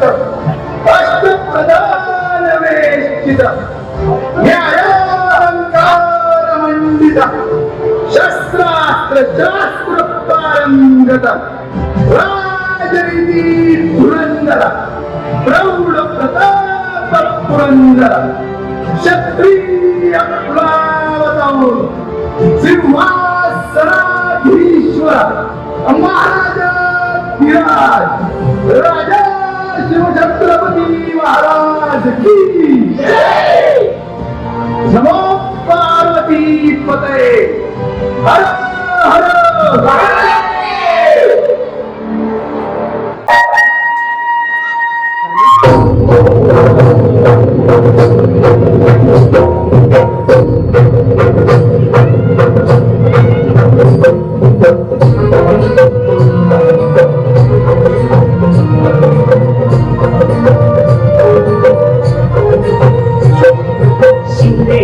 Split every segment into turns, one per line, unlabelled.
परिपालित अष्टप्रधान वेष्टित न्यायालंकार मंडित शस्त्रास्त्र शास्त्र पारंगत राजनीती धुरंधर प्रौढ प्रताप पुरंदर क्षत्रिय कुलावताऊन सिंहासनाधीश्वर। महाराजा विराज राजा शिवछत्रपती महाराज की नमो पार्वती पते हर हर।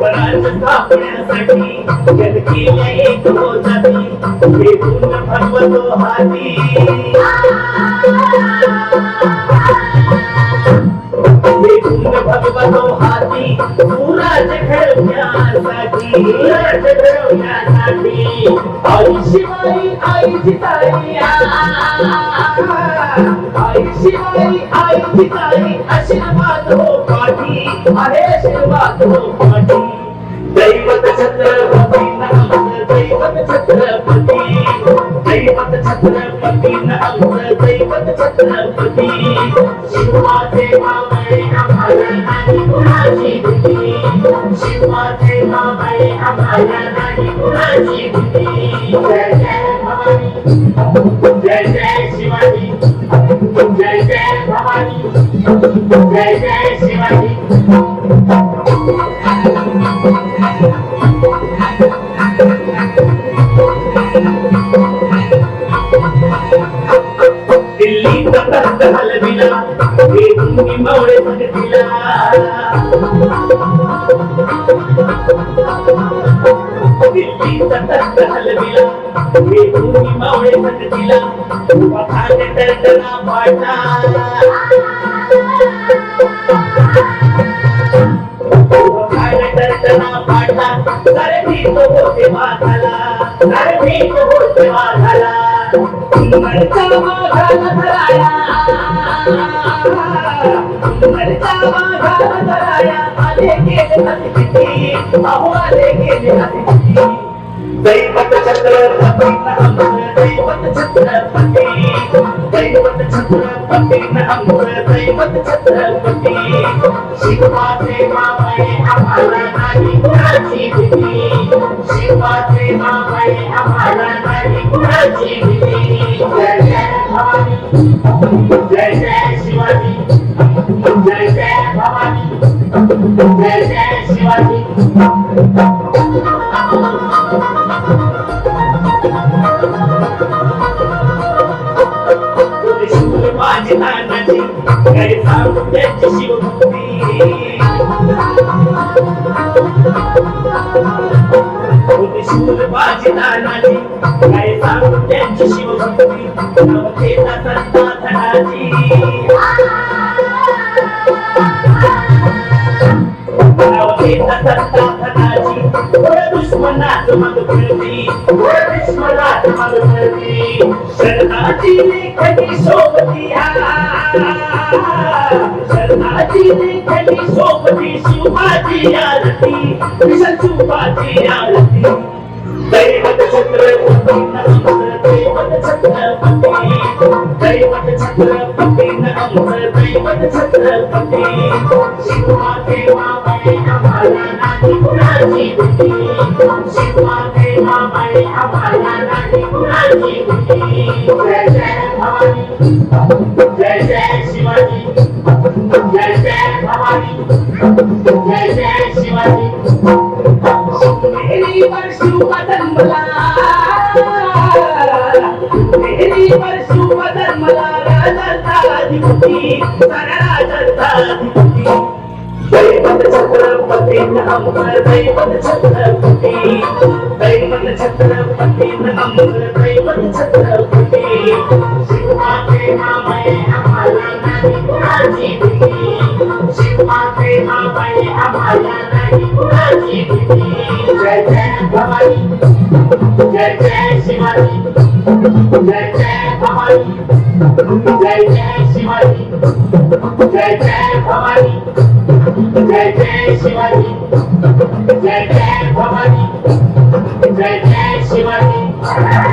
त्यानं स्थापण्यासाठी एक भेटून भगवतो हाती भेटून भगवतो हाती सुराज घडवण्यासाठी सुराज घडवण्यासाठी आई शिवाई आई जिताई शिवाई आई जिताई आशीर्वाद हो पाठी. अरे आशीर्वाद हो पाठी. दैवत छत्रपती दैवत छत्रपती. दैवत छत्रपती दैवत छत्रपती. शिवाचे मावळे आम्हाला नाही कुणाची भीती. शिवाचे मावळे आम्हाला नाही कुणाची भीती. जय जय भवानी. जय जय शिवाजी. जय जय भवानी जय जय शिवाजी दिल्लीचा प्रस्त हलविला हे तुम्ही मावळे भगतीला दिल्लीचा प्रस्त हलविला हे तुम्ही मावळे भगतीला उभा खाणे पाटा उभा खाणे पाटा सारे भी तो होते वाघाला सारे भी तो होते वाघाला मरचा वाघाला धराया मरचा वाघाला धराया आले गेले हसपिटी अहो आले गेले हसपिटी दैवत छत्रपती दैवत छत्रपती दैवत छत्रपती नामचं दैवत छत्रपती शिवाचे मावळे आम्हाला नाही कुणाची भीती शिवाचे मावळे आम्हाला नाही कुणाची भीती जय जय भवानी जय जय शिवाजी शूर माझी नानाची त्याची शिवभक्ती शूर माझी नानाची शिवभक्ती नवतेचा संता धनाची. नवतेचा संता धनाची. मग फिरती. मग फिरती शरणाची लेखनी सोबती शरणाची लेखनी सोबती शिवाजी आरती शिवाजी आरती. दैवत छत्रपती नमस्कार दैवत छत्रपती दैवत छत्रपती नमस्कार दैवत छत्रपती आम्हाला नाही कुणाची भीती आम्हाला नाही छत्रपती दैवत छत्रपती दैवत छत्रपती शिवाजी जय जय शिवाजी